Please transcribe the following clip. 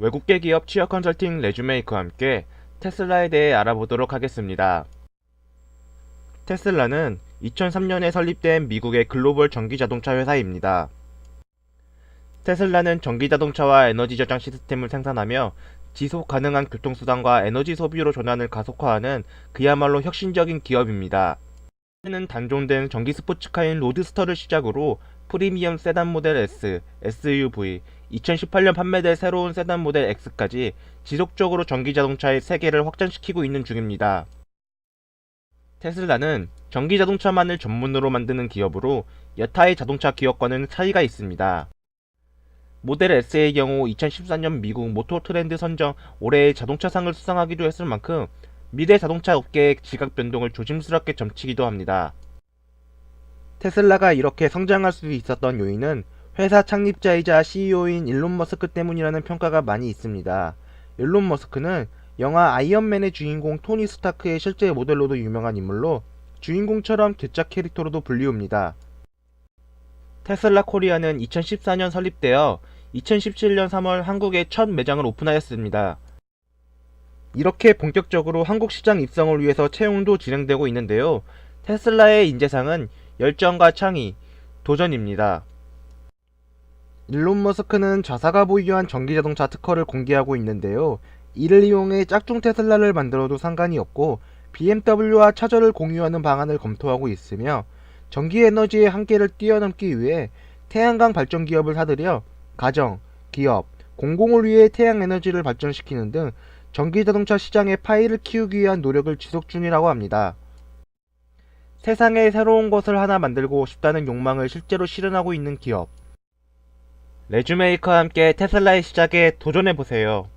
외국계 기업 취업 컨설팅 레주메이크와 함께 테슬라에 대해 알아보도록 하겠습니다. 테슬라는 2003년에 설립된 미국의 글로벌 전기자동차 회사입니다. 테슬라는 전기자동차와 에너지 저장 시스템을 생산하며 지속 가능한 교통수단과 에너지 소비로 전환을 가속화하는 그야말로 혁신적인 기업입니다. 는 단종된 전기 스포츠카인 로드스터를 시작으로 프리미엄 세단 모델 S, SUV, 2018년 판매될 새로운 세단 모델 X까지 지속적으로 전기 자동차의 세계를 확장시키고 있는 중입니다. 테슬라는 전기 자동차만을 전문으로 만드는 기업으로 여타의 자동차 기업과는 차이가 있습니다. 모델 S의 경우 2014년 미국 모토 트렌드 선정 올해의 자동차상을 수상하기도 했을 만큼 미래 자동차 업계의 지각 변동을 조심스럽게 점치기도 합니다. 테슬라가 이렇게 성장할 수 있었던 요인은 회사 창립자이자 CEO인 일론 머스크 때문이라는 평가가 많이 있습니다. 일론 머스크는 영화 아이언맨의 주인공 토니 스타크의 실제 모델로도 유명한 인물로 주인공처럼 괴짜 캐릭터로도 불리웁니다. 테슬라 코리아는 2014년 설립되어 2017년 3월 한국에 첫 매장을 오픈하였습니다. 이렇게 본격적으로 한국 시장 입성을 위해서 채용도 진행되고 있는데요. 테슬라의 인재상은 열정과 창의, 도전입니다. 일론 머스크는 자사가 보유한 전기자동차 특허를 공개하고 있는데요. 이를 이용해 짝퉁 테슬라를 만들어도 상관이 없고 BMW와 차저를 공유하는 방안을 검토하고 있으며 전기 에너지의 한계를 뛰어넘기 위해 태양광 발전 기업을 사들여 가정, 기업, 공공을 위해 태양 에너지를 발전시키는 등 전기 자동차 시장의 파이를 키우기 위한 노력을 지속 중이라고 합니다. 세상에 새로운 것을 하나 만들고 싶다는 욕망을 실제로 실현하고 있는 기업. 레주메이커와 함께 테슬라의 시작에 도전해보세요.